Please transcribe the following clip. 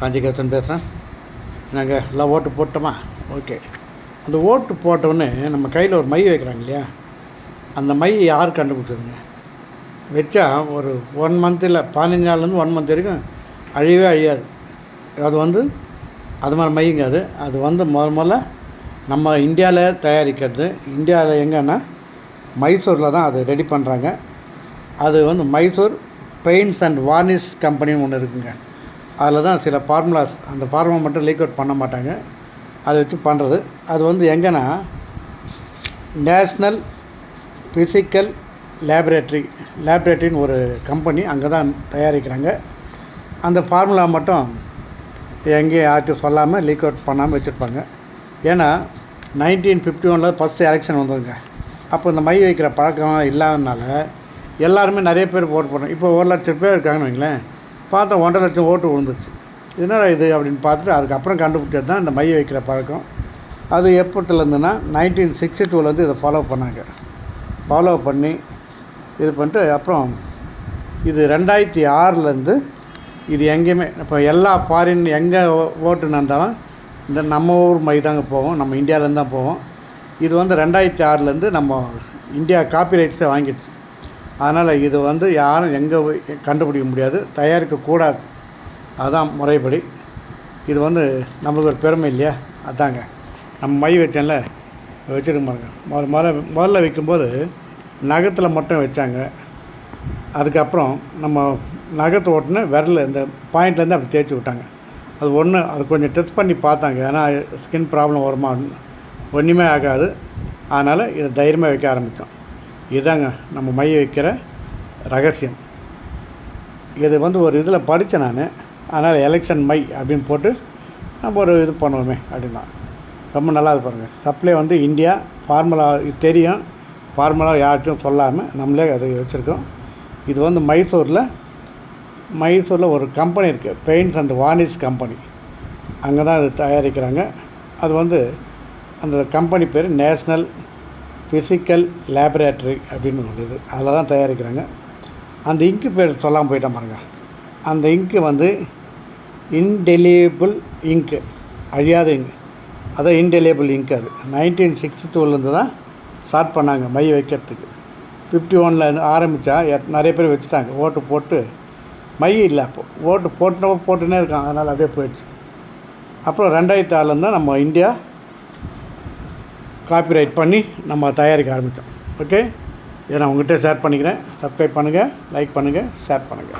காஞ்சிகரத்தன் பேசுகிறேன். நாங்கள் எல்லாம் ஓட்டு போட்டோமா? ஓகே. அந்த ஓட்டு போட்டோன்னே நம்ம கையில் ஒரு மை வைக்கிறாங்க இல்லையா? அந்த மை யார் கண்டுபிடிச்சதுங்க? வச்சா ஒரு ஒன் மந்த்தில் பதினஞ்சு நாள்லேருந்து ஒன் மந்த் வரைக்கும் அழியவே அழியாது. அது வந்து அது மாதிரி மையுங்க அது. அது வந்து முத முதல்ல நம்ம இந்தியாவில் தயாரிக்கிறது இந்தியாவில் எங்கன்னா மைசூரில் தான் அது ரெடி பண்ணுறாங்க அது வந்து மைசூர் பெயிண்ட்ஸ் அண்ட் வார்னிஷ் கம்பெனின்னு ஒன்று இருக்குங்க. அதில் தான் சில ஃபார்முலாஸ் அந்த ஃபார்முலா மட்டும் லீக் அவுட் பண்ண மாட்டாங்க. அதை வச்சு பண்ணுறது அது வந்து எங்கன்னா நேஷ்னல் ஃபிசிக்கல் லேபரேட்டரி லேபரேட்டரின்னு ஒரு கம்பெனி அங்கே தான் தயாரிக்கிறாங்க. அந்த ஃபார்முலா மட்டும் எங்கேயும் யார்ட்டும் சொல்லாமல் லீக் அவுட் பண்ணாமல் வச்சுருப்பாங்க. ஏன்னா நைன்டீன் ஃபிஃப்டி ஒனில் ஃபஸ்ட்டு எலெக்ஷன் வந்ததுங்க. அப்போ இந்த மை வைக்கிற பழக்கம் இல்லாதனால எல்லாருமே நிறைய பேர் ஓட் போடுறோம் இப்போ ஒரு லட்சம் பேர் இருக்காங்கன்னு வைங்களேன். பார்த்தா ஒன்றரை லட்சம் ஓட்டு விழுந்துருச்சு. என்னடா இது அப்படின்னு பார்த்துட்டு அதுக்கப்புறம் கண்டுபிடிச்சது தான் இந்த மைய வைக்கிற பழக்கம். அது எப்போத்துலேருந்துன்னா நைன்டீன் சிக்ஸ்டி டூலேருந்து இதை ஃபாலோ பண்ணாங்க. ஃபாலோ பண்ணி இது பண்ணிட்டு அப்புறம் இது ரெண்டாயிரத்தி ஆறுலேருந்து இது எங்கேயுமே இப்போ எல்லா ஃபாரின் எங்கே ஓட்டு நடந்தாலும் இந்த நம்ம ஊர் மை தாங்க போவோம். நம்ம இந்தியாவிலேருந்து தான் போவோம். இது வந்து ரெண்டாயிரத்தி ஆறுலேருந்து நம்ம இந்தியா காப்பிரைட்ஸை வாங்கிடுச்சு. அதனால் இது வந்து யாரும் எங்கே கண்டுபிடிக்க முடியாது தயாரிக்கக்கூடாது அதுதான் முறைப்படி. இது வந்து நம்மளுக்கு ஒரு பெருமை இல்லையா? அதாங்க. நம்ம மை வச்சேன்ல வச்சுருக்க பாருங்க முதல்ல முதல்ல முதல்ல வைக்கும்போது நகத்தில் மட்டும் வச்சாங்க. அதுக்கப்புறம் நம்ம நகத்தை ஓட்டுன விரல் இந்த பாயிண்ட்லேருந்து அப்படி தேய்ச்சி விட்டாங்க. அது ஒன்று அது கொஞ்சம் டெஸ்ட் பண்ணி பார்த்தாங்க. ஏன்னா ஸ்கின் ப்ராப்ளம் வருமா? ஒன்றுமே ஆகாது. அதனால் இதை தைரியமாக வைக்க ஆரம்பித்தோம் இதாங்க நம்ம மை வைக்கிற ரகசியம். இது வந்து ஒரு இதில் படித்தேன் நான். அதனால் எலெக்ஷன் மை அப்படின்னு போட்டு நம்ம ஒரு இது பண்ணுவோமே அப்படின்னா. ரொம்ப நல்லா இது பாருங்கள் சப்ளை வந்து இந்தியா ஃபார்முலா இது தெரியும். ஃபார்முலா யார்கிட்டையும் சொல்லாமல் நம்மளே அது வச்சுருக்கோம். இது வந்து மைசூரில் மைசூரில் ஒரு கம்பெனி இருக்குது பெயிண்ட்ஸ் அண்ட் வார்னிஷ் கம்பெனி அங்கே தான் அது தயாரிக்கிறாங்க. அது வந்து அந்த கம்பெனி பேர் நேஷ்னல் ஃபிசிக்கல் லேபரேட்டரி அப்படின்னு ஒரு இது அதில் தான் தயாரிக்கிறாங்க. அந்த இங்கு பேர் சொல்லாமல் போயிட்டேன் பாருங்கள் அந்த இங்கு வந்து இன்டெலியபிள் இங்கு அழியாத இங்கு அதான் இன்டெலியபிள் இங்க் அது. நைன்டீன் சிக்ஸ்டி டூலேருந்து தான் ஸ்டார்ட் பண்ணாங்க மை வைக்கிறதுக்கு. ஃபிஃப்டி ஒனில் ஆரம்பித்தா நிறைய பேர் வச்சுட்டாங்க. ஓட்டு போட்டு மை இல்லை அப்போ. ஓட்டு போட்டுனப்போ போட்டுனே இருக்கான். அதனால் அப்படியே போயிடுச்சு. அப்புறம் ரெண்டாயிரத்தி ஆறுலேருந்து தான் நம்ம இந்தியா காப்பிரைட் பண்ணி நம்ம தயாரிக்க ஆரம்பித்தோம். ஓகே இதை நான் உங்கள்கிட்ட ஷேர் பண்ணிக்கிறேன். சப்ஸ்கிரைப் பண்ணுங்கள் லைக் பண்ணுங்கள் ஷேர் பண்ணுங்கள்